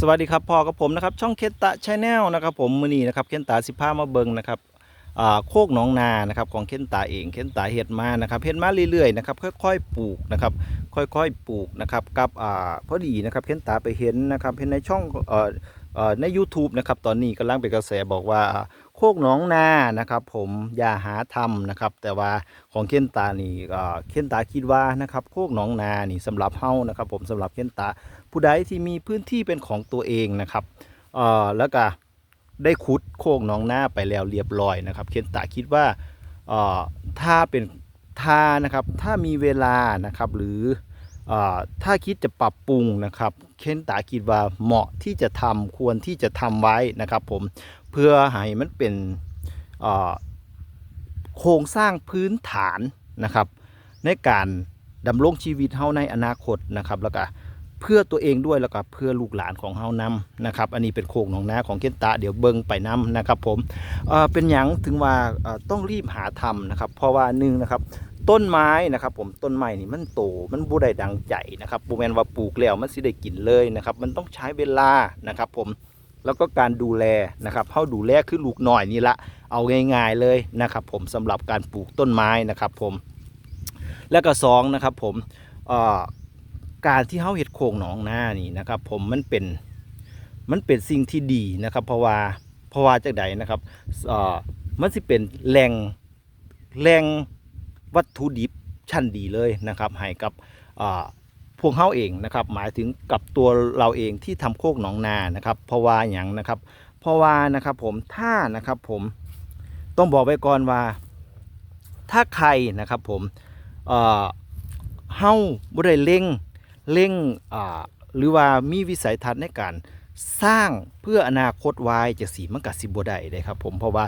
สวัสดีครับพ่อกับผมนะครับช่องเคนตะชาแนลนะครับผมมือนี้นะครับเคนตาสิพามาเบิงนะครับโคกหนองนานะครับของเคนตาเองเคนตาเห็ดมานะครับเห็ดมาเรื่อยๆนะครับค่อยๆปลูกนะครับค่อยๆปลูกนะครับกับอ่าพอดีนะครับเคนตาไปเห็นนะครับเห็นในช่องใน YouTube นะครับตอนนี้กำลังเป็นกระแสบอกว่าโคกหนองนานะครับผมอย่าหาทำนะครับแต่ว่าของเคนตานี่เคนตาคิดว่านะครับโคกหนองนานี่สำหรับเฮานะครับผมสำหรับเคนตา ผู้ใดที่มีพื้นที่เป็นของตัวเองนะครับเอ่อแล้วก็ได้ขุดโคกหนองหน้าไปแล้วเรียบร้อยนะครับ เคนตาคิดว่าเอ่อถ้าเป็นถ้านะครับถ้ามีเวลานะครับหรือเอ่อถ้าคิดจะปรับปรุงนะครับ เคนตาคิดว่าเหมาะที่จะทำควรที่จะทำไว้นะครับผมเพื่อให้มันเป็นเอ่อโครงสร้างพื้นฐานนะครับ ในการดำรงชีวิตเฮาในอนาคตนะครับแล้วก็ เพื่อตัวเองด้วยแล้วก็เพื่อลูกหลานของเฮานำนะครับ อันนี้เป็นโคกหนองนาของเกนตาเดี๋ยวเบิ้งไปนํนะครับผมเเป็นหยังถึงว่าต้องรีบหาทำนะครับ เพราะว่าหนึ่งนะครับต้นไม้นะครับผมต้นไม้นี่มันโตมันบ่ได้ดังใจนะครับบ่แมนว่าปลูกแล้วมันสิได้กินเลยนะครับ มันต้องใช้เวลานะครับผมแล้วก็การดูแลนะครับเฮาดูแลคือลูกหน้อยนี่ละเอาง่ายๆเลยนะครับ ผมสำหรับการปลูกต้นไม้นะครับ ผม แล้วก็สองนะครับ ผมเอ่อ การที่เฮาเห็ดโคงหนองนานี่นะครับ ผมมันเป็นมันเป็นสิ่งที่ดีนะครับ เพราะว่าเพราะว่าจากใดนะครับเอ่อมันสิเป็นแหล่งแหล่งวัตถุดิบชั้นดีเลยนะครับให้กับพวกเฮาเองนะครับ หมายถึงกับตัวเราเองที่ทำโคกหนองนานะครับ เพราะว่าอย่างนะครับ เพราะว่านะครับผมถ้านะครับผมต้องบอกไว้ก่อนว่า ถ้าใครนะครับผมเอ่อเฮาบ่ได้เล็ง เร่งหรือว่ามีวิสัยทัศน์ในการสร้างเพื่ออนาคตไว้จะสีมันกัสิบ่ได้เลยครับผมเพราะว่า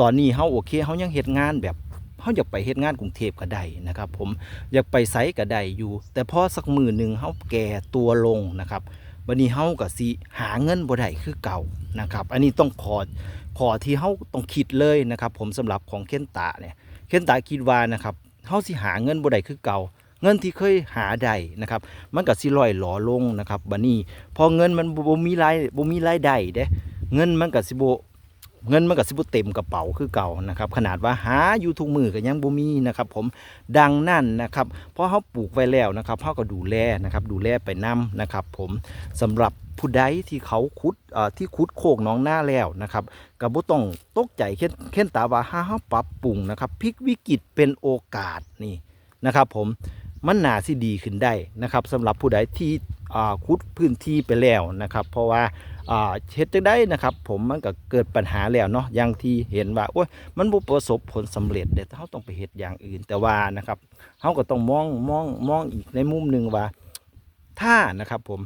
ตอนนี้เฮาโอเคเฮายังเฮ็ดงานแบบเฮาอยากไปเฮ็ดงานกรุงเทพก็ได้นะครับผมอยากไปไสก็ได้อยู่ แต่พอสักมือหนึ่งเฮาแก่ตัวลงนะครับวันนี้เฮาก็สิหาเงินบได้คือเก่านะครับ อันนี้ต้องขอขอที่เฮาต้องคิดเลยนะครับ ผมสำหรับของเคนตะเนี่ยเคนตะคิดว่านะครับเฮาสิหาเงินบได้คือเก่า เงินที่เคยหาได้นะครับ มันก็สิลอยหลอลงนะครับบัดนี้พอเงินมันบ่บ่มีรายบ่มีรายได้เด้เงินมันก็สิบ่เงินมันก็สิบ่เต็มกระเป๋าคือเก่านะครับขนาดว่าหาอยู่ทุกมือก็ยังบ่มีนะครับผมดังนั้นนะครับเพอเฮาปลูกไว้แล้วนะครับเฮาก็ดูแลนะครับดูแลไปนํนะครับ ผมสำหรับผู้ใดที่เขาขุดที่ขุดโคกน้องหน้าแล้วนะครับก็บ่ต้องตกใจเช่นเช่นตาว่าหาเฮาปรับปรุงนะครับพลิกวิกฤตเป็นโอกาสนี่นะครับผม มันนาสิดีขึ้นได้นะครับสำหรับผู้ใดที่คุดพื้นที่ไปแล้วนะครับ เพราะว่าเฮ็ดจังได้นะครับ ผมมันก็เกิดปัญหาแล้วเนาะอย่างที่เห็นว่าโอ้ยมันบ่ประสบผลสำเร็จเด้เฮาต้องไปเฮ็ดอย่างอื่นแต่ว่านะครับเฮาก็ต้องมองมองมองอีกในมุมหนึ่งว่า ถ้านะครับผม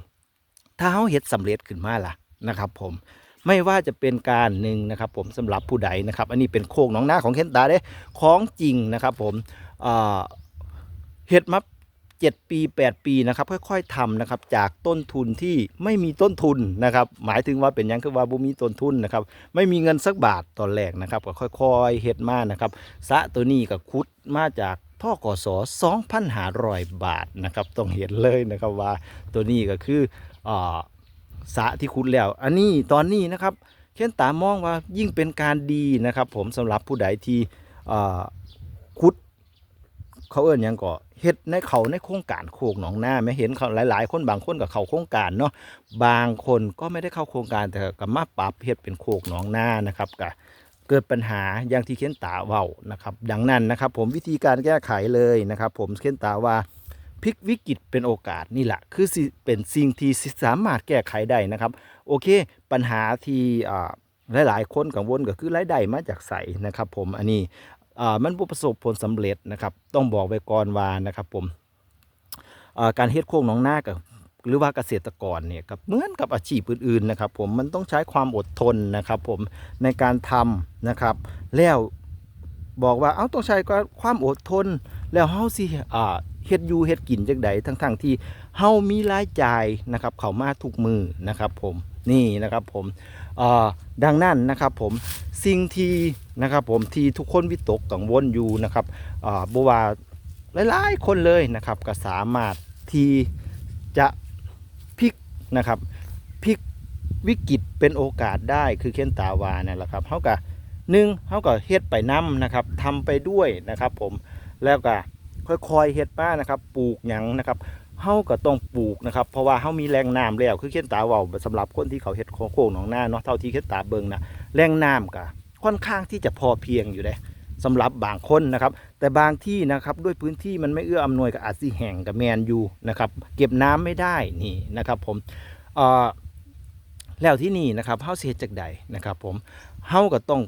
ถ้าเฮาเฮ็ดสำเร็จขึ้นมาล่ะนะครับ ผมไม่ว่าจะเป็นการหนึ่งนะครับ ผมสำหรับผู้ใดนะครับ อันนี้เป็นโคกหนองนาของเคนตาเด้ของจริงนะครับ ผมอ่า เฮ็ดมาเจ็ดปี 8 ปีนะครับค่อยๆทำนะครับจากต้นทุนที่ไม่มีต้นทุนนะครับหมายถึงว่าเป็นยังคือว่าบ่มีต้นทุนนะครับไม่มีเงินสักบาทตอนแรกนะครับก็ค่อยๆเฮ็ดมานะครับสะตัวนี้ก็ขุดมาจากท่อกสอ2,500 บาทนะครับต้องเห็นเลยนะครับว่าตัวนี้ก็คืออ่าสะที่ขุดแล้ว อันนี้ตอนนี้นะครับเช่นตามองว่ายิ่งเป็นการดีนะครับผมสำหรับผู้ใดที่อ่า เขาเอิ้นยังก็เฮ็ดในเขาในโครงการโคกหนองนาแม่เห็นเขาหลายๆ คนบางคนก็เขาโครงการเนาะบางคนก็ไม่ได้เข้าโครงการแต่ก็มาปรับเฮ็ดเป็นโคกหนองนานะครับก็เกิดปัญหาอย่างที่เค้นตาเว้านะครับดังนั้นนะครับ ผมวิธีการแก้ไขเลยนะครับ ผมเค้นตาว่าพลิกวิกฤตเป็นโอกาสนี่แหละคือเป็นสิ่งที่สามารถแก้ไขได้นะครับ โอเค ปัญหาที่อ่าหลาย ๆ คนกังวลก็คือรายได้มาจากใสนะครับ ผมอันนี้ มันบ่ประสบผลสำเร็จนะครับ ต้องบอกไว้ก่อนว่านะครับผมการเฮ็ดโคกหนองหน้ากับหรือว่าเกษตรกรเนี่ยกับเหมือนกับอาชีพอื่นๆนะครับ ผมมันต้องใช้ความอดทนนะครับ ผมในการทำนะครับ แล้วบอกว่าเอาต้องใช้ความอดทน แล้วเฮาสิอ่าเฮ็ดอยู่เฮ็ดกินจังใดทั้งๆที่เฮามีรายจ่ายนะครับ เข้ามาทุกมือนะครับ ผม นี่นะครับผมดังนั้นนะครับผมสิ่งที่นะครับผมที่ทุกคนวิตกกังวลอยู่นะครับบว่าหลายๆคนเลยนะครับก็สามารถที่จะพลิกนะครับพลิกวิกฤตเป็นโอกาสได้คือเค้นตาวานั่นแหละครับเฮาก็หนึ่งเฮาก็เฮ็ดไปนํนะครับทำไปด้วยนะครับผมแล้วก็ค่อยๆเฮ็ดมานะครับปลูกหยังนะครับ เฮาก็ต้องปลูกนะครับ เพราะว่าเฮามีแรงน้ำแล้ว คือเค้นตาว้าสำหรับคนที่เขาเฮ็ดโค้งหนองนาเนาะเท่าที่เค้นตาเบิ่งนะแรงน้ำก็ค่อนข้างที่จะพอเพียงอยู่เด้สำหรับบางคนนะครับ แต่บางที่นะครับด้วยพื้นที่มันไม่เอื้ออำนวยกับอาจสิแห่งกับแมนยูนะครับ เก็บน้ำไม่ได้นี่นะครับ ผมเอ่อแล้วที่นี่นะครับเฮาเฮ็ดจากใดนะครับ ผมเฮาก็ต้อง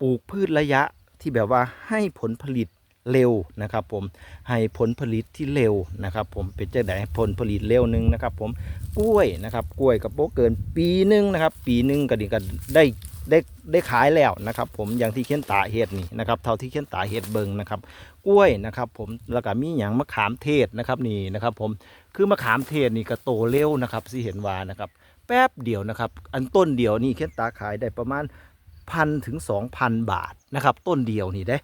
ปลูกพืชระยะที่แบบว่าให้ผลผลิต เร็วนะครับผมให้ผลผลิตที่เร็วนะครับผมเป็นจากใดผลผลิตเร็วหนึงนะครับผมกล้วยนะครับกล้วยกับโปเกินปีหนึงนะครับ ปีหนึงก็ดีก็ได้ได้ได้ขายแล้วนะครับ ผมอย่างที่เขียนตาเฮ็ดนี่นะครับเท่าที่เขียนตาเฮ็ดเบิงนะครับ กล้วยนะครับ ผมแล้วก็มีหยังมะขามเทศนะครับนี่นะครับ ผมคือมะขามเทศนี่ก็โตเร็วนะครับสิเห็นว่านะครับ แป๊บเดียวนะครับ อันต้นเดียวนี่เค้นตาขายได้ประมาณพันถึงสองพันบาทนะครับ ต้นเดียวนี่ได้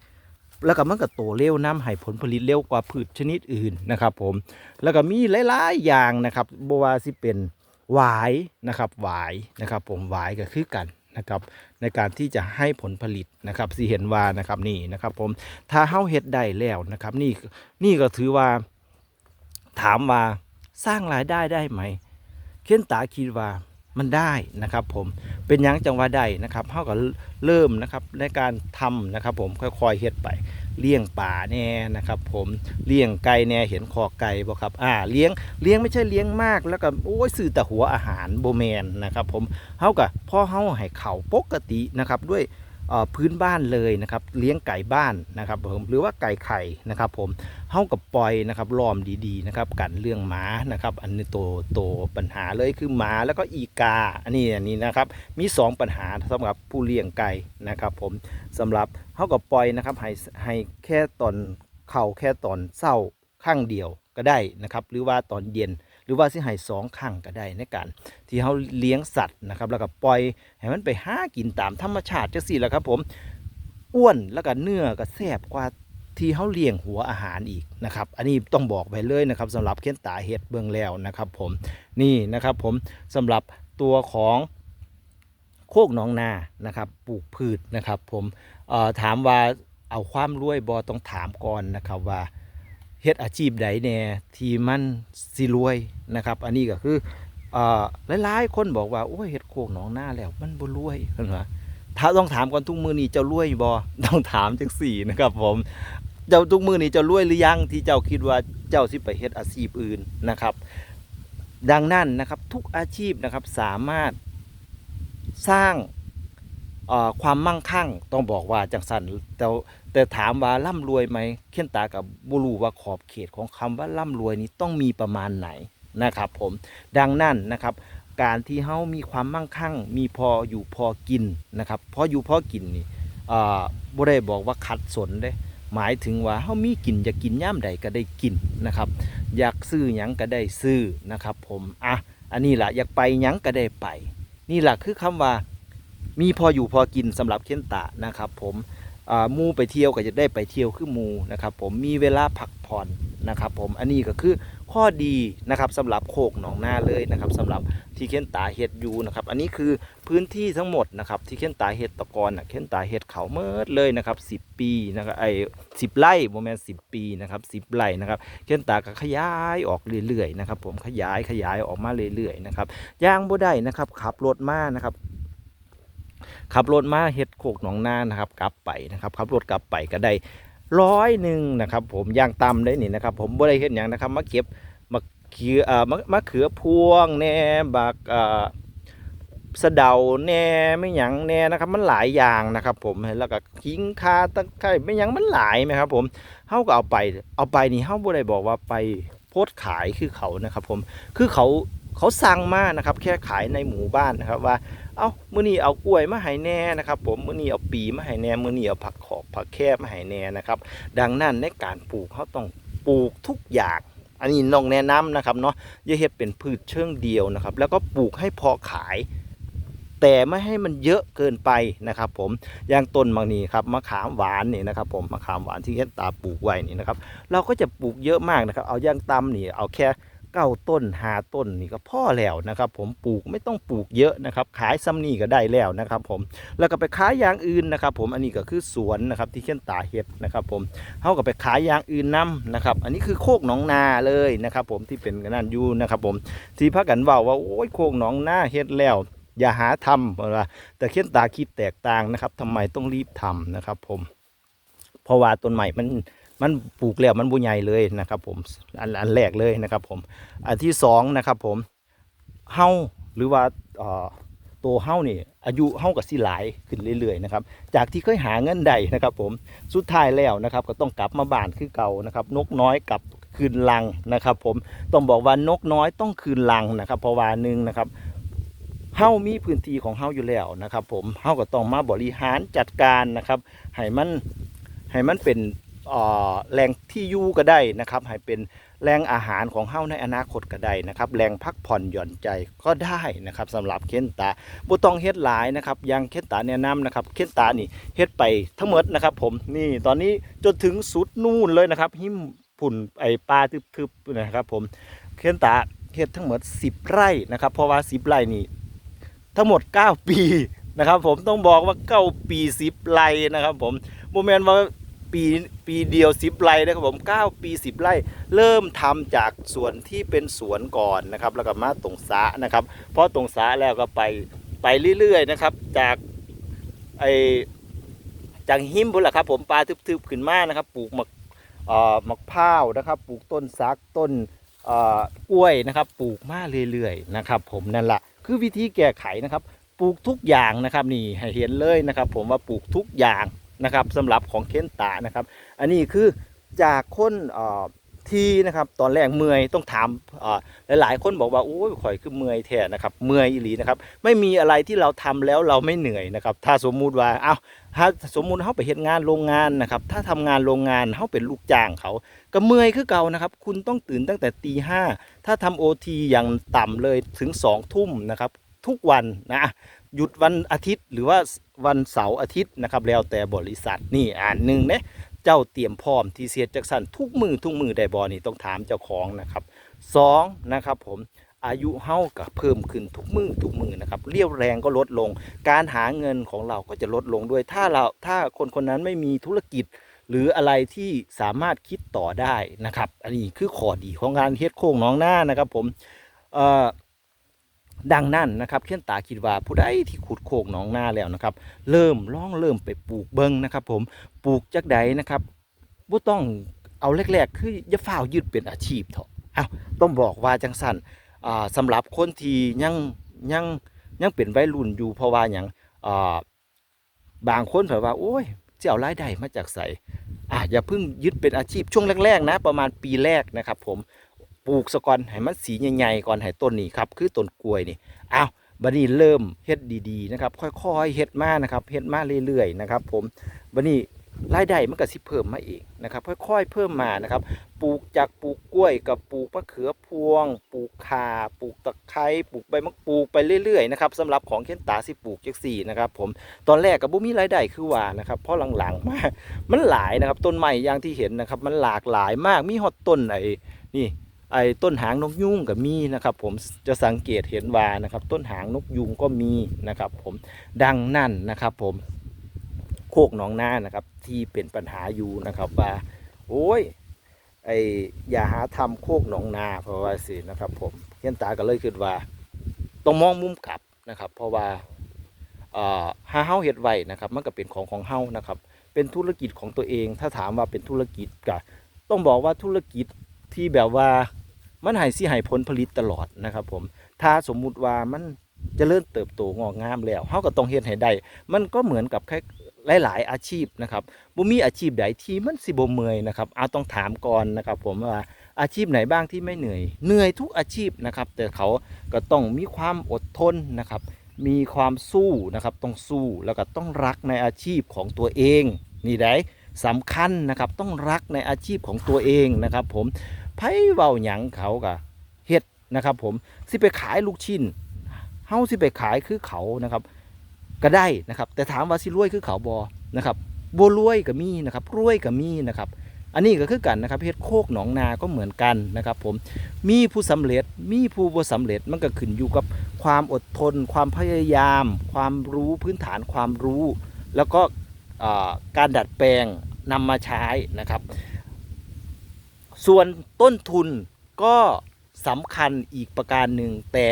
แล้วก็มันก็โตเร็วน้ำให้ผลผลิตเร็วกว่าพืชชนิดอื่นนะครับ ผม แล้วก็มีหลายๆอย่างนะครับบว่าสิเป็นหวายนะครับหวายนะครับ ผมหวายก็คือกันนะครับในการที่จะให้ผลผลิตนะครับสิเห็นว่านะครับนี่นะครับ ผมถ้าเฮาเฮ็ดได้แล้วนะครับ นี่นี่ก็ถือว่า ถามว่าสร้างรายได้ได้ไหม เค้นตาคิดว่ามันได้นะครับ ผม เป็นยังจังหว่าได้นะครับเฮาก็เริ่มนะครับในการทำนะครับ ผมค่อยๆเฮ็ดไปเลี้ยงป่าแน่นะครับ ผมเลี้ยงไก่แน่เห็นคอไก่บ่ครับอ่าเลี้ยงเลี้ยงไม่ใช่เลี้ยงมากแล้วก็โอ้ยซื้อแต่หัวอาหารโบแมนนะครับ ผมเฮาก็พ่อเฮาให้เขาปกตินะครับด้วยพื้นบ้านเลยนะครับเลี้ยงไก่บ้านนะครับผมหรือว่าไก่ไข่นะครับ ผม เฮากับปล่อยนะครับล้อมดีๆนะครับกันเรื่องหมานะครับ อันนี้โตโตปัญหาเลยคือหมาแล้วก็อีกา อันนี้อันนี้นะครับ มี 2 ปัญหาสำหรับผู้เลี้ยงไก่นะครับ ผมสำหรับเฮากับปล่อยนะครับให้ให้แค่ตอนเข่าแค่ตอนเศร้าข้างเดียวก็ได้นะครับ หรือว่าตอนเย็นหรือว่าสิให้สองข้างก็ได้ในการที่เขาเลี้ยงสัตว์นะครับแล้วก็ปล่อยให้มันไปหากินตามธรรมชาติจังสี่แหละครับผมอ้วนแล้วก็เนื้อก็แซ่บกว่า ที่เขาเลี้ยงหัวอาหารอีกนะครับ อันนี้ต้องบอกไปเลยนะครับสำหรับเค้นตาเห็ดเบื้องแล้วนะครับผมนี่นะครับผมสำหรับตัวของโคกหนองนานะครับปลูกพืชนะครับผมถามว่าเอาความรวยบอต้องถามก่อนนะครับว่าเฮ็ดอาชีพใดแน่ที่มันสิรวยนะครับ อันนี้ก็คือหลายๆคนบอกว่าโอ้ยเฮ็ดโคกหนองหน้าแล้ว มันบ่รวยเพิ่นว่าถ้าต้องถามก่อนทุกมือนี้เจ้ารวยบ่ต้องถามจังสี่นะครับผม เจ้าทุกมือนี้เจ้ารวยหรือยังที่เจ้าคิดว่าเจ้าสิไปเฮ็ดอาชีพอื่นนะครับ ดังนั้นนะครับทุกอาชีพนะครับสามารถสร้างความมั่งคั่งต้องบอกว่าจังสันแต่แต่ถามว่าร่ำรวยไหมเขียนตากับบุรูว่าขอบเขตของคำว่าร่ำรวยนี้ต้องมีประมาณไหนนะครับผมดังนั้นนะครับ การที่เฮามีความมั่งคั่ง มีพออยู่พอกินนะครับพออยู่พอกินนี่บ่ได้บอกว่าขัดสนเด้ หมายถึงว่าเฮามีกินอยากกินย่ามใดก็ได้กินนะครับ อยากซื้อหยังก็ได้ซื้อนะครับ ผมอะอันนี้ล่ะอยากไปหยังก็ได้ไป นี่ล่ะคือคำว่ามีพออยู่พอกินสำหรับเคนตะนะครับ ผมอ่ามูไปเที่ยวก็จะได้ไปเที่ยวคือมูนะครับ ผมมีเวลาพักผ่อนนะครับ ผมอันนี้ก็คือ ข้อดีนะครับสำหรับโคกหนองนาเลยนะครับสำหรับที่เขียนตาเห็ดอยู่นะครับอันนี้คือพื้นที่ทั้งหมดนะครับที่เขียนตาเห็ดตะกอนนะเขียนตาเห็ดเขาเมิดเลยนะครับ10ปีนะครับไอ้สิบไร่โมเมนต์สิปีนะครับ10ไร่นะครับเขียนตาก็ขยายออกเรื่อยๆนะครับผมขยายขยายออกมาเรื่อยๆนะครับย่างบ่ได้นะครับขับรถมานะครับขับรถมาเฮ็ดโคกหนองนานะครับ กลับไปนะครับขับรถกลับไปก็ได้ ร้อยหนึ่งนะครับ ผมย่างต่ำได้นี่นะครับ ผมบ่ได้เฮ็ดหยังนะครับมาเก็บมาเขือเอ่อมะมะเขือพวงแหน่บักเอ่อสะเดาแหน่ไม่หยังแหน่นะครับ มันหลายอย่างนะครับ ผมแล้วก็ขิงคาตะไคร้ไม่หยังมันหลายไหมครับ ผมเฮาก็เอาไป เอาไปนี่เฮาบ่ได้บอกว่าไปโพสขายคือเขานะครับ ผมคือเขาเขาสั่งมานะครับ แค่ขายในหมู่บ้านนะครับว่า เอามื้อนี้เอากล้วยมาให้แน่นะครับผมมื้อนี้เอาปีมาให้แน่มื้อนี้เอาผักขอบผักแคบมาให้แน่นะครับ ดังนั้นในการปลูกเขาต้องปลูกทุกอย่างอันนี้น้องแนะนำนะครับเนาะอย่าเฮ็ดเป็นพืชเชิงเดียวนะครับ แล้วก็ปลูกให้พอขาย แต่ไม่ให้มันเยอะเกินไปนะครับผมอย่างต้นบางนี้ครับมะขามหวานนี่นะครับผมมะขามหวานที่เฮ็ดตาปลูกไว้นี่นะครับ เราก็จะปลูกเยอะมากนะครับ เอาอย่างตำนี่เอาแค่ ก้าต้นหาต้นนี่ก็พ่อแล้วนะครับผมปลูกไม่ต้องปลูกเยอะนะครับ ขายซ้ำนี่ก็ได้แล้วนะครับผมแล้วก็ไปขายอย่างอื่นนะครับ ผมอันนี้ก็คือสวนนะครับที่เขียนตาเฮ็ดนะครับ ผมเฮาก็ไปขายอย่างอื่นนํนะครับ อันนี้คือโคกหนองนาเลยนะครับ ผมที่เป็นกันนั่นอยู่นะครับ ผมที่พักกันว่าว่าโอ้ยโคกหนองนาเฮ็ดแล้วอย่าหาทำเพราะว่าแต่เขียนตาคิดแตกต่างนะครับทำไมต้องรีบทำนะครับ ผมเพราะว่าต้นใหม่มัน มันปลูกแล้วมันบุใหญ่เลยนะครับผมอันอันแรกเลยนะครับผมอันที่สองนะครับผมเฮาหรือว่าตัวเฮานี่อายุเฮากับสิหลายขึ้นเรื่อยๆนะครับจากที่เคยหาเงินใดนะครับผมสุดท้ายแล้วนะครับก็ต้องกลับมาบ้านคือเก่านะครับนกน้อยกลับคืนลังนะครับ ผมต้องบอกว่านกน้อยต้องคืนลังนะครับเพราะว่าหนึ่งนะครับเฮามีพื้นที่ของเฮาอยู่แล้วนะครับ ผมเฮาก็ต้องมาบริหารจัดการนะครับให้มันให้มันเป็น แหล่งที่อยู่ก็ได้นะครับ ให้เป็นแหล่งอาหารของเฮาในอนาคตก็ได้นะครับแหล่งพักผ่อนหย่อนใจก็ได้นะครับสำหรับเคนตาบ่ต้องเฮ็ดหลายนะครับยังเคนตาแนะนำนะครับเคนตานี่เฮ็ดไปทั้งหมดนะครับ ผมนี่ตอนนี้จนถึงสุดนู่นเลยนะครับ หิมผุ่นไอปลาทึบๆนะครับ ผมเคนตาเฮ็ดทั้งหมด 10 ไร่นะครับ เพราะว่า 10 ไร่นี่ทั้งหมด 9 ปีนะครับ ผมต้องบอกว่า 9 ปี 10 ไร่นะครับ ผมโมเมนต์ว่า ปีปีเดียว10ไร่นะครับผม 9 ปี 10 ไร่ เริ่มทำจากส่วนที่เป็นสวนก่อนนะครับ แล้วก็มาตรงสะนะครับ เพราะตรงสะแล้วก็ไปไปเรื่อยๆนะครับ จากไอจากหิมบุนแหละครับผมปลาทึบๆขึ้นมานะครับ ปลูกมะเอ่อมะพร้าวนะครับ ปลูกต้นซักต้นเอ่อกล้วยนะครับ ปลูกมาเรื่อยๆนะครับ ผมนั่นแหละคือวิธีแก้ไขนะครับ ปลูกทุกอย่างนะครับนี่ให้เห็นเลยนะครับ ผมว่าปลูกทุกอย่าง นะครับสำหรับของเคนตานะครับ อันนี้คือจากคนที่นะครับตอนแรกเมื่อยต้องถามหลาย ๆ คนบอกว่าโอ้ยข่อยคือเมื่อยแท้นะครับเมื่อยอีหลีนะครับไม่มีอะไรที่เราทำแล้วเราไม่เหนื่อยนะครับถ้าสมมุติว่าเอ้าถ้าสมมุติเขาไปเฮ็ดงานโรงงานนะครับถ้าทำงานโรงงานเขาเป็นลูกจ้างเขาก็เมื่อยคือเก่านะครับคุณต้องตื่นตั้งแต่ตีห้าถ้าทำโอทีอย่างต่ำเลยถึงสองทุ่มนะครับทุกวันนะ หยุดวันอาทิตย์หรือว่าวันเสาร์อาทิตย์นะครับ แล้วแต่บริษัทนี่อ่านหนึ่งนี่ยเจ้าเตรียมพร้อมที่เสียจากสันทุกมือทุกมือได้บอนี่ต้องถามเจ้าของนะครับสองนะครับผมอายุเฮากับเพิ่มขึ้นทุกมือทุกมือนะครับเรียวแรงก็ลดลง การหาเงินของเราก็จะลดลงด้วย ถ้าเราถ้าคนคนนั้นไม่มีธุรกิจ หรืออะไรที่สามารถคิดต่อได้นะครับ อันนี้คือข้อดีของการเฮ็ดโค้งน้องหน้านะครับผมเอ่อ ดังนั้นนะครับเขียนตาคิดว่าผู้ใดที่ขุดโค้งน้องนาแล้วนะครับ เริ่มล่องเริ่มไปปลูกเบิ้งนะครับ ผมปลูกจากใดนะครับบ่ต้องเอาแรกๆ คืออย่าฝ้าวยึดเป็นอาชีพเถอะเอ้าต้องบอกว่าจังสันอ่าสำหรับคนที่ยังยังยังเป็นวัยรุ่นอยู่เพราะว่าอย่างอ่าบางคนแบบว่าโอ้ยจะเอารายได้มาจากไสอะอย่าเพิ่งยึดเป็นอาชีพช่วงแรกๆนะ ประมาณปีแรกนะครับ ผม ปลูกสะก่อนให้มันสีใหญ่ๆก่อนให้ต้นนี้ครับคือต้นกล้วยนี่อ้าวบัดนี้เริ่มเฮ็ดดีๆนะครับ ค่อยๆเฮ็ดมานะครับเฮ็ดมาเรื่อยๆนะครับ ผมบัดนี้รายได้มันก็สิเพิ่มมาเองนะครับ ค่อยๆเพิ่มมานะครับ ปลูกจากปลูกกล้วยกับปลูกมะเขือพวง ปลูกข่าปลูกตะไคร้ปลูกใบมะปลูกไปเรื่อยๆนะครับสำหรับของเคนตาสิปลูกจักสี่นะครับผมตอนแรกกับบุมีรายได้คือว่านะครับเพราะหลังๆมามันหลายนะครับต้นไม้อย่างที่เห็นนะครับ มันหลากหลายมากมีฮอตต้นไอ้นี่ ไอ้ต้นหางนกยุงก็มีนะครับ ผมจะสังเกตเห็นว่านะครับ ต้นหางนกยุงก็มีนะครับ ผมดังนั่นนะครับ ผมโคกหนองนานะครับ ที่เป็นปัญหาอยู่นะครับว่า โอ้ยไออย่าหาทำโคกหนองนาเพราะว่าสินะครับ ผมเฮียนตาก็เลยคิดว่า ต้องมองมุมกลับนะครับ เพราะว่าเอ่อหาเฮาเฮ็ดไว้นะครับ มันก็เป็นของของเฮานะครับ เป็นธุรกิจของตัวเอง ถ้าถามว่าเป็นธุรกิจก็ต้องบอกว่าธุรกิจที่แบบว่า มันให้สิให้ผลผลิตตลอดนะครับผมถ้าสมมุติว่ามันเจะเริ่มเติบโตงอกงามแล้วเฮาก็ต้องเฮ็ดให้ได้มันก็เหมือนกับแค่หลาย ๆ อาชีพนะครับบ่มีอาชีพใดที่มันสิบ่เมื่อยนะครับเอาต้องถามก่อนนะครับผมว่าอาชีพไหนบ้างที่ไม่เหนื่อย เหนื่อยทุกอาชีพนะครับ แต่เขาก็ต้องมีความอดทนนะครับ มีความสู้นะครับ ต้องสู้แล้วก็ต้องรักในอาชีพของตัวเอง นี่ได้สำคัญนะครับ ต้องรักในอาชีพของตัวเองนะครับ ผม ไผเว้าหยังเขาก็เฮ็ดนะครับ ผมสิไปขายลูกชิ้นเฮาสิไปขายคือเขานะครับ ก็ได้นะครับ แต่ถามว่าสิรวยคือเขาบอนะครับบ่รวยก็มีนะครับรวยก็มีนะครับ อันนี้ก็คือกันนะครับเฮ็ดโคกหนองนาก็เหมือนกันนะครับ ผมมีผู้สำเร็จมีผู้บ่สำเร็จมันก็ขึ้นอยู่กับความอดทน ความพยายาม ความรู้พื้นฐานความรู้ แล้วก็การดัดแปลงนำมาใช้นะครับ ส่วนต้นทุนก็สำคัญอีกประการหนึ่งแต่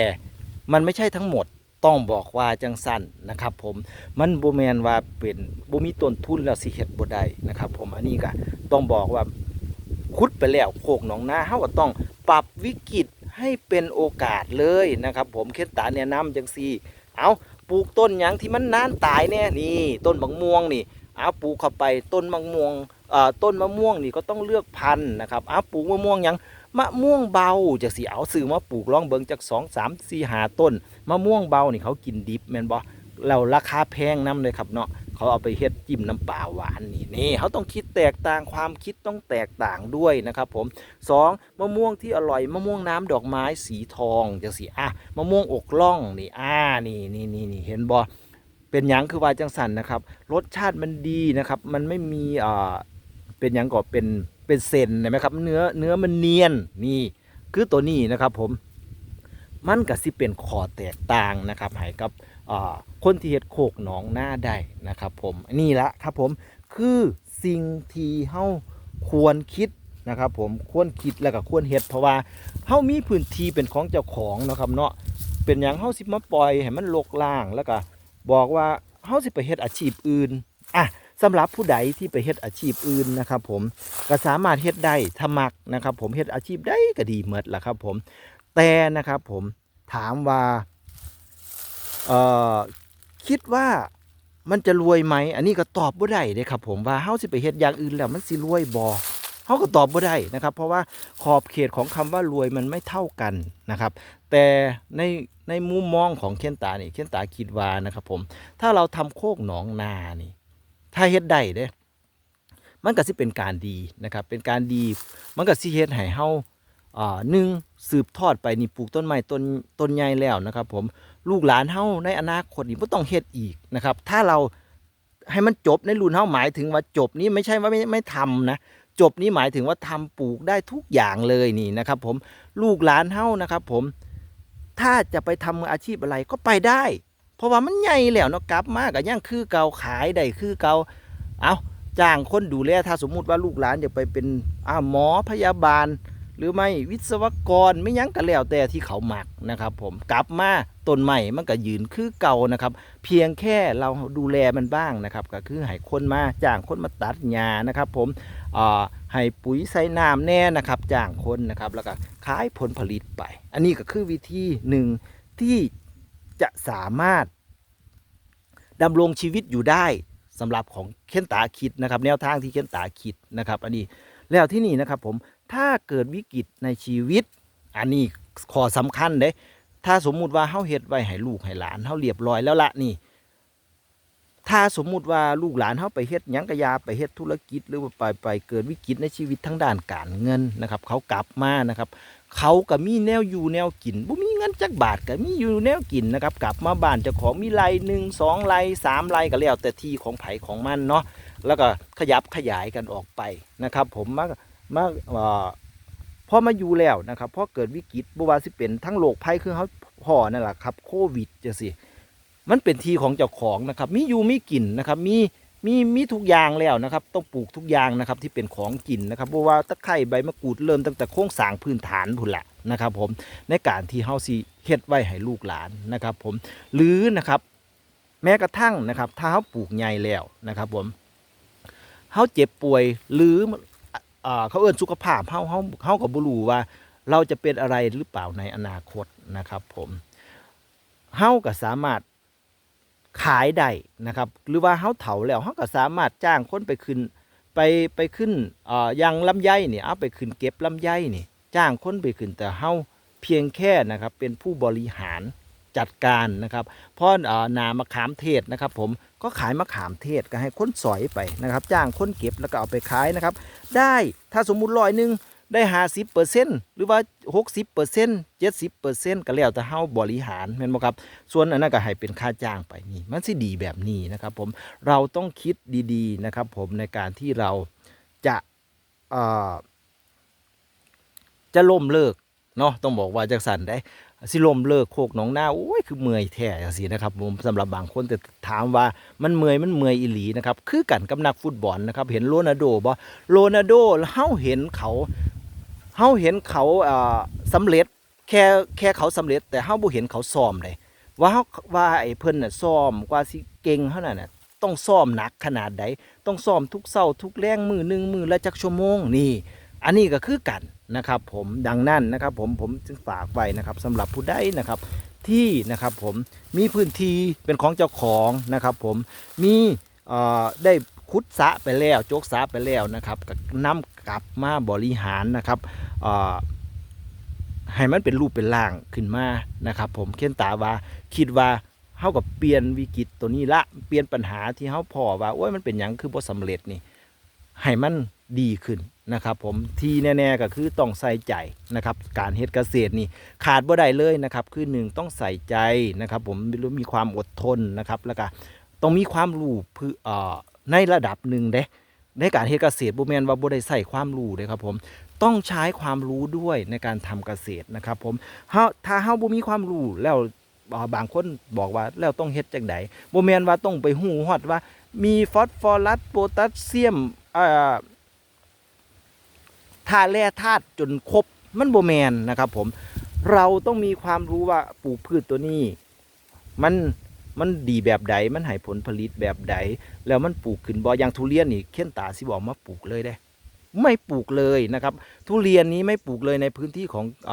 มันไม่ใช่ทั้งหมดต้องบอกว่าจังสั้นนะครับ ผมมันโบแมนว่าเป็นบ่มีต้นทุนแล้วสิเฮ็ดบ่ได้นะครับ ผมอันนี้ก็ต้องบอกว่าคุดไปแล้วโคกหนองนาเฮาก็ต้องปรับวิกฤตให้เป็นโอกาสเลยนะครับ ผมเคล็ดตาแนะนำจังซีเอาปลูกต้นหยังที่มันนานตายเนี่ยนี่ ต้นบักม่วงนี่เอาปลูกเข้าไปต้นมะม่วง ต้นมะม่วงนี่ก็ต้องเลือกพันธุ์นะครับเอาปลูกมะม่วงยังมะม่วงเบาจากสีเอาซื้อมาปลูกลองเบิงจากสองสามสี่หาต้น มะม่วงเบานี่เขากินดิบแมนบ่แล้วราคาแพงน้ำเลยครับเนาะเขาเอาไปเฮ็ดจิ้มน้ำปลาหวานนี่นี่เขาต้องคิดแตกต่างความคิดต้องแตกต่างด้วยนะครับผมสองมะม่วงที่อร่อยมะม่วงน้ำดอกไม้สีทองจากสีอะมะม่วงอกล่องนี่อ่านี่นี่นี่นี่เห็นบ่เป็นหยังคือว่าจังสันนะครับ รสชาติมันดีนะครับ มันไม่มีอ่า เป็นหยังก็เป็นเป็นเซนเห็นไหมครับ เนื้อเนื้อมันเนียนนี่คือตัวนี้นะครับผมมันก็สิเป็นข้อแตกต่างนะครับให้กับคนที่เฮ็ดโคกหนองหน้าได้นะครับผมนี่ละครับผมคือสิ่งที่เฮาควรคิดนะครับผมควรคิดแล้วก็ควรเฮ็ดเพราะว่าเฮามีพื้นที่เป็นของเจ้าของนะครับเนาะเป็นหยังเฮาสิมาปล่อยให้มันลกล่างแล้วก็บอกว่าเฮาสิไปเฮ็ดอาชีพอื่นอะ สำหรับผู้ใดที่ไปเฮ็ดอาชีพอื่นนะครับผมก็สามารถเฮ็ดได้ถ้ามักนะครับ ผมเฮ็ดอาชีพได้ก็ดีเหมดล่ะครับผมแต่นะครับผมถามว่าเอ่อคิดว่ามันจะรวยไหม อันนี้ก็ตอบบ่ได้เด้ครับผมว่าเฮาสิไปเฮ็ดอย่างอื่นแล้วมันสิรวยบ่เฮาก็ตอบบ่ได้นะครับ เพราะว่าขอบเขตของคำว่ารวยมันไม่เท่ากันนะครับ แต่ในในมุมมองของเคนตานี่เคนตาคิดว่านะครับผมถ้าเราทำโคกหนองนานี่ ถ้าเฮ็ดได้เด้มันก็สิเป็นการดีนะครับ เป็นการดี มันก็สิเฮ็ดให้เฮาอ่าหนึ่งสืบทอดไปนี่ปลูกต้นไม้ต้นต้นใหญ่แล้วนะครับ ผมลูกหลานเฮาในอนาคตนี่บ่ต้องเฮ็ดอีกนะครับ ถ้าเราให้มันจบในรุ่นเฮาหมายถึงว่าจบนี้ไม่ใช่ว่าไม่ไม่ทำนะจบนี้หมายถึงว่าทำปลูกได้ทุกอย่างเลยนี่นะครับ ผมลูกหลานเฮานะครับ ผมถ้าจะไปทำอาชีพอะไรก็ไปได้ เพราะว่ามันใหญ่แล้วเนาะกลับมาก็ยังคือเก่าขายได้คือเก่าเอาจ้างคนดูแลถ้าสมมุติว่าลูกหลานจะไปเป็นอ้าหมอพยาบาล หรือไม่วิศวกรไม่ยั้งก็แล้วแต่ที่เขาหมักนะครับ ผมกลับมาต้นใหม่มันก็ยืนคือเก่านะครับ เพียงแค่เราดูแลมันบ้างนะครับ ก็คือให้คนมาจ้างคนมาตัดหญ้านะครับ ผมอ่าให้ปุ๋ยใส่น้ำแน่นะครับจ้างคนนะครับ แล้วก็ขายผลผลิตไป อันนี้ก็คือวิธีหนึ่งที่ จะสามารถดำรงชีวิตอยู่ได้สำหรับของเคนตาคิดนะครับ แนวทางที่เคนตาคิดนะครับ อันนี้แล้วที่นี่นะครับผมถ้าเกิดวิกฤตในชีวิต อันนี้ข้อสำคัญเด้ถ้าสมมุติว่าเฮาเฮ็ดไว้ให้ลูกให้หลานเฮาเรียบร้อยแล้วละนี่ ถ้าสมมุติว่าลูกหลานเฮาไปเฮ็ดหยังกะยาไปเฮ็ดธุรกิจหรือว่าไปไปเกิดวิกฤตในชีวิตทั้งด้านการเงินนะครับ เขากลับมานะครับ เขาก็มีแนวอยู่แนวกินบ่มีเงินจักบาทก็มีอยู่แนวกินนะครับกลับมาบ้านเจ้าของมีไรหนึ่งสองไรสามไรก็แล้วแต่ที่ของไผของมันเนาะแล้วก็ขยับขยายกันออกไปนะครับ ผมมามาพอมาอยู่แล้วนะครับพอเกิดวิกฤตบ่ว่าสิเป็นทั้งโรคภัยคือเขาพ่อนั่นแหละครับโควิดจังซี่มันเป็นทีของเจ้าของนะครับมีอยู่มีกินนะครับมี มีมีทุกอย่างแล้วนะครับ ต้องปลูกทุกอย่างนะครับที่เป็นของกินนะครับเพราะว่าตะไคร้ใบมะกรูดเริ่มตั้งแต่โครงสร้างพื้นฐานพุ่นละนะครับ ผมในการที่เฮาสิเฮ็ดไว้ให้ลูกหลานนะครับ ผมหรือนะครับ แม้กระทั่งนะครับ ถ้าเฮาปลูกใหญ่แล้วนะครับ ผมเฮาเจ็บป่วยหรือเขาเอิ้นสุขภาพเฮาเฮาเฮาก็บ่รู้ว่า เราจะเป็นอะไรหรือเปล่าในอนาคตนะครับ ผมเฮาก็สามารถ ขายได้นะครับหรือว่าเฮาเฒ่าแล้วเฮาก็สามารถจ้างคนไปขึ้นไปไปขึ้นอ่ออยังลำไยนี่เอาไปขึ้นเก็บลำไยนี่จ้างคนไปขึ้นแต่เฮาเพียงแค่นะครับเป็นผู้บริหารจัดการนะครับเพราะอ่อนามะขามเทศนะครับ ผมก็ขายมะขามเทศก็ให้คนสอยไปนะครับ จ้างคนเก็บแล้วก็เอาไปขายนะครับ ได้ถ้าสมมุติร้อยหนึ่ง ได้ห้าสิบเปอร์เซ็นต์หรือว่าหกสิบเปอร์เซ็นต์เจ็ดสิบเปอร์เซ็นต์ก็แล้วแต่เฮาบริหารแม่นบ่ครับ ส่วนอันนั้นก็ให้เป็นค่าจ้างไปนี่ มันสิดีแบบนี้นะครับผมเราต้องคิดดีๆนะครับผมในการที่เราจะาจะล่มเลิกเนาะต้องบอกว่าจังสันได้สิลมเลิกโคกหนองหน้าโอ้ยคือเมื่อยแท้จังซี่นะครับผมสำหรับบางคนแต่ถามว่ามันเมื่อยมันเมื่อยอีหลีนะครับคือกันกับนักฟุตบอลนะครับเห็นโรนัลโดบ่โรนัลโดเฮาเห็นเขา เฮาเห็นเขาอ่าสำเร็จแค่แค่เขาสำเร็จ แต่เฮาบ่เห็นเขาซ้อมเลยว่าเฮาว่าไอ้เพิ่นน่ะซ้อมกว่าสิเก่งเท่านั้นน่ะต้องซ้อมหนักขนาดใดต้องซ้อมทุกเช้าทุกแรงมือหนึงมือละจักชั่วโมงนี่ อันนี้ก็คือกันนะครับ ผมดังนั้นนะครับ ผมผมจึงฝากไว้นะครับสำหรับผู้ใดนะครับ ที่นะครับผมมีพื้นที่เป็นของเจ้าของนะครับ ผมมีเอ่อได้ขุดสะไปแล้วโจกสะไปแล้วนะครับก็นำกลับมาบริหารนะครับ ให้มันเป็นรูปเป็นร่างขึ้นมานะครับ ผมเขียนตาว่าคิดว่าเฮากับเปลี่ยนวิกฤตตัวนี้ละเปลี่ยนปัญหาที่เฮาพอว่าโอ้ยมันเป็นหยังคือบ่สำเร็จนี่ให้มันดีขึ้นนะครับผมที่แน่ๆก็คือต้องใส่ใจนะครับการเฮ็ดเกษตรนี่ขาดบ่ได้เลยนะครับคือหนึ่งต้องใส่ใจนะครับ ผมมีความอดทนนะครับแล้วก็ต้องมีความรู้เพื่อในระดับหนึ่งเด้ในการเฮ็ดเกษตรบ่แม่นว่าบ่ได้ใส่ความรู้เด้ครับผม ต้องใช้ความรู้ด้วยในการทำเกษตรนะครับ ผมเฮาถ้าเฮาบ่มีความรู้แล้วบางคนบอกว่าแล้วต้องเฮ็ดจังไดบ่แม่นว่าต้องไปฮู้ฮอดว่า มีฟอสฟอรัสโพแทสเซียมเอ่อธาตุแร่ธาตุจนครบมันโบแมนนะครับ ผมเราต้องมีความรู้ว่าปลูกพืชตัวนี้ มันมันดีแบบใดมันให้ผลผลิตแบบใดแล้วมันปลูกขึ้นบ่อย่างทุเรียนนี่เขียนตาสิบอกมาปลูกเลยได้ ไม่ปลูกเลยนะครับ ทุเรียนนี้ไม่ปลูกเลยในพื้นที่ของอ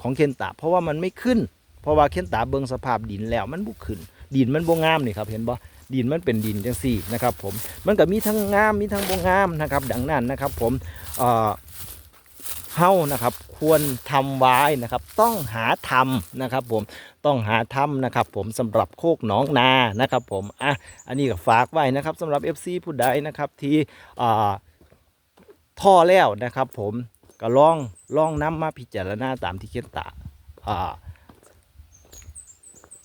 ของเคนตาเพราะว่ามันไม่ขึ้น เพราะว่าเคนตาเบิงสภาพดินแล้วมันบุกขึ้น ดินมันบ่งามนี่ครับเห็นบ่ดินมันเป็นดินจังสี่นะครับผมมันก็มีทั้งงามมีทั้งบ่งามนะครับ ดังนั้นนะครับผมเออเฮานะครับควรทำไว้นะครับต้องหาทำนะครับผมต้องหาทำนะครับผมสำหรับโคกหนองนานะครับผมอะอันนี้ก็ฝากไว้นะครับสำหรับ FC ผู้ใดนะครับที่อ่า ท่อแล้วนะครับ ผมก็ลองลองนำมาพิจารณาตามที่เขียนตาอ่า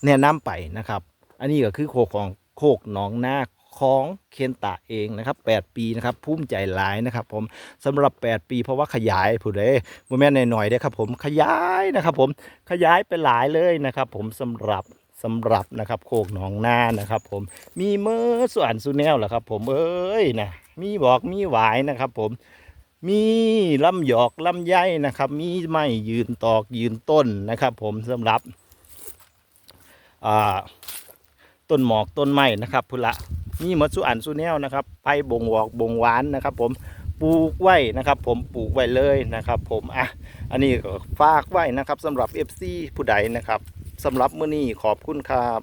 แนะนำไปนะครับ อันนี้ก็คือโคกของโคกหนองนาของเคนตะเองนะครับ 8 ปีนะครับภูมิใจหลายนะครับ ผมสำหรับ 8 ปีเพราะว่าขยายผู้ใดโมแม่นหน่อยๆเด้ครับ ผมขยายนะครับ ผมขยายไปหลายเลยนะครับ ผมสำหรับสำหรับนะครับ โคกหนองนานะครับ ผมมีเมื่อส่วนสุแนวแหละครับ ผมเอ้ยนะมีบอกมีหวายนะครับ ผม มีลำหยอกลำไยนะครับ มีไม้ยืนตอกยืนต้นนะครับ ผมสำหรับต้นหมอกต้นไม้นะครับพุละมีหมดสุอันสุแนวนะครับไปบ่งหวอกบ่งหวานนะครับ ผมปลูกไว้นะครับ ผมปลูกไว้เลยนะครับ ผมอะอันนี้ฝากไว้นะครับสำหรับ FC ผู้ใดนะครับสำหรับมื้อนี้ขอบคุณครับ